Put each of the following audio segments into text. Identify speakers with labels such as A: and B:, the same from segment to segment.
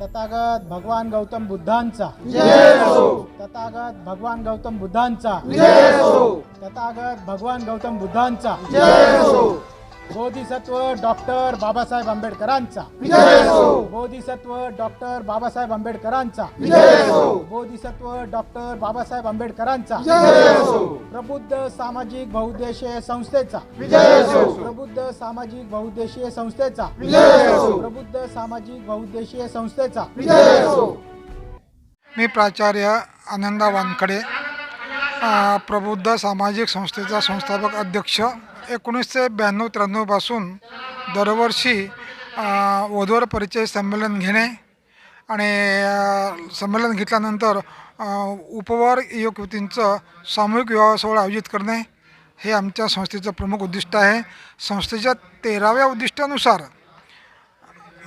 A: तथागत भगवान गौतम बुद्धांचा. तथागत भगवान गौतम बुद्धांचा. तथागत भगवान गौतम बुद्धांचा. बोधिसत्व डॉक्टर बाबासाहेब आंबेडकरांचा. बोधिसत्व डॉक्टर बाबासाहेब आंबेडकरांचा. बोधिसत्व डॉक्टर बाबासाहेब आंबेडकरांचा. प्रबुद्ध सामाजिक बहुउद्देशीय संस्थेचा. प्रबुद्ध सामाजिक बहुउद्देशीय संस्थेचा. प्रबुद्ध सामाजिक बहुउद्देशीय संस्थेचा.
B: मी प्राचार्य आनंदा वानखडे प्रबुद्ध सामाजिक संस्थेचा संस्थापक अध्यक्ष. एकोणीसशे ब्याण्णव त्र्याण्णवपासून दरवर्षी वधूवर परिचय संमेलन घेणे आणि संमेलन घेतल्यानंतर उपवर युवक युवतींचं सामूहिक विवाह सोहळा आयोजित करणे हे आमच्या संस्थेचं प्रमुख उद्दिष्ट आहे. संस्थेच्या तेराव्या उद्दिष्टानुसार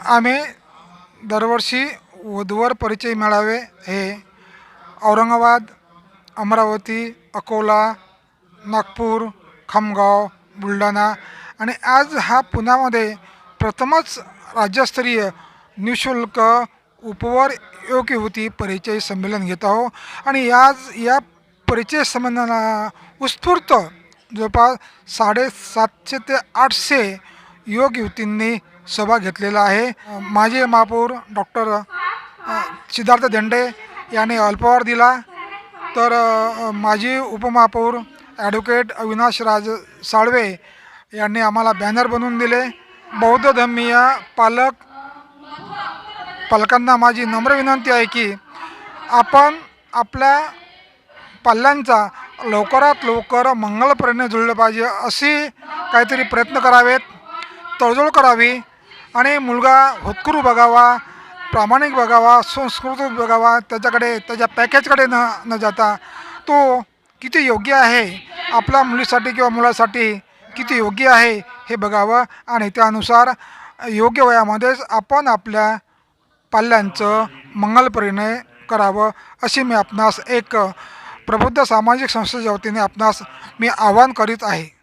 B: आम्ही दरवर्षी वधूवर परिचय मेळावे हे औरंगाबाद अमरावती अकोला नागपूर खामगाव बुलढाणा. आणि आज हा पुण्यामध्ये प्रथमच राज्यस्तरीय निशुल्क उपवर युवक युवती परिचय संमेलन घेत आहो. आणि आज या परिचय संमेलनाला उत्स्फूर्त जवळपास साडेसातशे ते आठशे योग युवतींनी सहभाग घेतलेला आहे. माझे महापौर डॉक्टर सिद्धार्थ देंडे यांनी अल्पवार दिला. तर माझी उपमहापौर ॲडव्होकेट अविनाश राज साळवे यांनी आम्हाला बॅनर बनवून दिले. बौद्ध धर्मीय पालक पालकांना माझी नम्र विनंती आहे की आपण आपल्या पाल्यांचा लवकरात लवकर मंगलपर्यंत जुळलं पाहिजे अशी काहीतरी प्रयत्न करावेत तडजोड करावी आणि मुलगा होतकुरू बघावा प्रामाणिक बघावा संस्कृत बघावा त्याच्याकडे त्याच्या पॅकेजकडे न न जाता तो किती योग्य आहे? आपल्या मुलीसाठी किंवा मुलासाठी किती योग्य आहे हे बघावं आणि त्यानुसार योग्य वयामध्येच आपण आपल्या पाल्यांचं मंगलपरिणय करावं अशी मी आपणास एक प्रबुद्ध सामाजिक संस्थेच्या वतीने आपणास मी आवाहन करीत आहे.